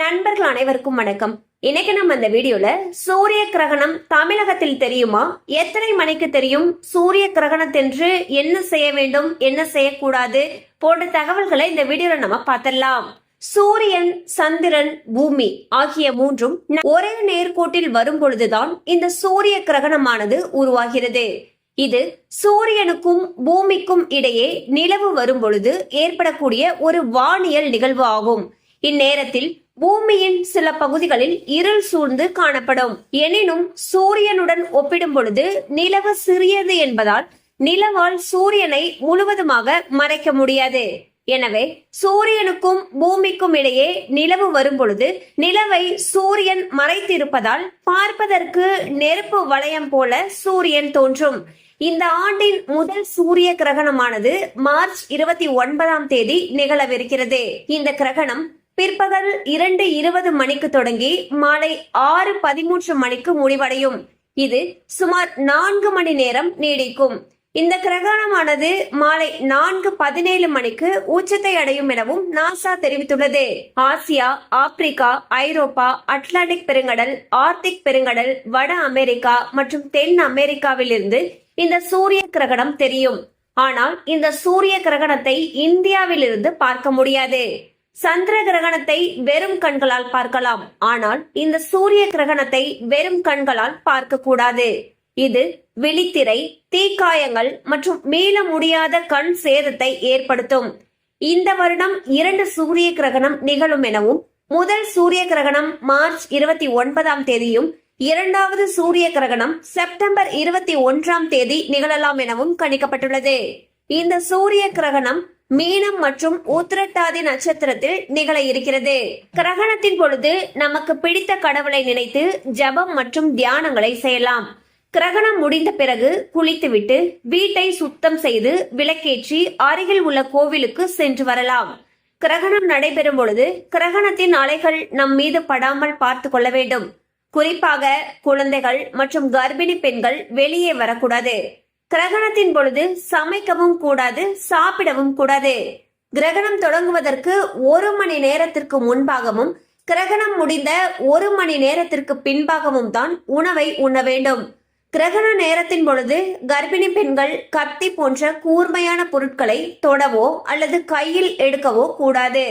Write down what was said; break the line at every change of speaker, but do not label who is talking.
நண்பர்கள் அனைவருக்கும் வணக்கம். இன்னைக்கு நம்ம இந்த வீடியோல சூரிய கிரகணம் தமிழகத்தில் தெரியுமா? எத்தனை மணிக்கு தெரியும்? சூரிய கிரகணத்தென்று என்ன செய்ய வேண்டும்? என்ன செய்யக்கூடாது? போன்ற தகவல்களை இந்த வீடியோல நம்ம பார்த்திடலாம். சூரியன் சந்திரன் பூமி ஆகிய மூன்றும் ஒரே நேர்கோட்டில் வரும் பொழுதுதான் இந்த சூரிய கிரகணமானது உருவாகிறது. இது சூரியனுக்கும் பூமிக்கும் இடையே நிலவு வரும் பொழுது ஏற்படக்கூடிய ஒரு வானியல் நிகழ்வு ஆகும். இந்நேரத்தில் பூமியின் சில பகுதிகளில் இருள் சூழ்ந்து காணப்படும். எனினும் சூரியனுடன் ஒப்பிடும் பொழுது நிலவு சிறியது என்பதால் நிலவால் சூரியனை முழுவதுமாக மறைக்க முடியாது. எனவே சூரியனுக்கும் பூமிக்கும் இடையே நிலவு வரும் பொழுது நிலவை சூரியன் மறைத்திருப்பதால் பார்ப்பதற்கு நெருப்பு வளையம் போல சூரியன் தோன்றும். இந்த ஆண்டின் முதல் சூரிய கிரகணமானது மார்ச் இருபத்தி ஒன்பதாம் தேதி நிகழவிருக்கிறது. இந்த கிரகணம் பிற்பகல் இரண்டு இருபது மணிக்கு தொடங்கி மாலை ஆறு பதிமூன்று மணிக்கு முடிவடையும். இது சுமார் நான்கு மணி நேரம் நீடிக்கும். இந்த கிரகணமானது மாலை நான்கு பதினேழு மணிக்கு உச்சத்தை அடையும் எனவும் நாசா தெரிவித்துள்ளது. ஆசியா ஆப்பிரிக்கா ஐரோப்பா அட்லாண்டிக் பெருங்கடல் ஆர்டிக் பெருங்கடல் வட அமெரிக்கா மற்றும் தென் அமெரிக்காவிலிருந்து இந்த சூரிய கிரகணம் தெரியும். ஆனால் இந்த சூரிய கிரகணத்தை இந்தியாவிலிருந்து பார்க்க முடியாது. சந்திர கிரகணத்தை வெறும் கண்களால் பார்க்கலாம். ஆனால் இந்த சூரிய கிரகணத்தை வெறும் கண்களால் பார்க்க கூடாது இது விழித்திரை தீக்காயங்கள் மற்றும் மீள முடியாத கண் சேதத்தை ஏற்படுத்தும். இந்த வருடம் இரண்டு சூரிய கிரகணம் நிகழும் எனவும் முதல் சூரிய கிரகணம் மார்ச் இருபத்தி ஒன்பதாம் தேதியும் இரண்டாவது சூரிய கிரகணம் செப்டம்பர் இருபத்தி ஒன்றாம் தேதி நிகழலாம் எனவும் கணிக்கப்பட்டுள்ளது. இந்த சூரிய கிரகணம் மீனம் மற்றும் உத்திரட்டாதி நட்சத்திரத்தில் நிகழ இருக்கிறது. கிரகணத்தின் பொழுது நமக்கு பிடித்த கடவுளை நினைத்து ஜபம் மற்றும் தியானங்களை செய்யலாம். கிரகணம் முடிந்த பிறகு குளித்துவிட்டு வீட்டை சுத்தம் செய்து விளக்கேற்றி அருகில் உள்ள கோவிலுக்கு சென்று வரலாம். கிரகணம் நடைபெறும் பொழுது கிரகணத்தின் அலைகள் நம் மீது படாமல் பார்த்து கொள்ள வேண்டும். குறிப்பாக குழந்தைகள் மற்றும் கர்ப்பிணி பெண்கள் வெளியே வரக்கூடாது. கிரகணத்தின் பொழுது சமைக்கவும் கூடாது சாப்பிடவும் கூடாது. கிரகணம் தொடங்குவதற்கு ஒரு மணி நேரத்திற்கு முன்பாகவும் கிரகணம் முடிந்த ஒரு மணி நேரத்திற்கு பின்பாகவும் தான் உணவை உண்ண வேண்டும். கிரகண நேரத்தின் பொழுது கர்ப்பிணி பெண்கள் கத்தி போன்ற கூர்மையான பொருட்களை தொடவோ அல்லது கையில் எடுக்கவோ கூடாது.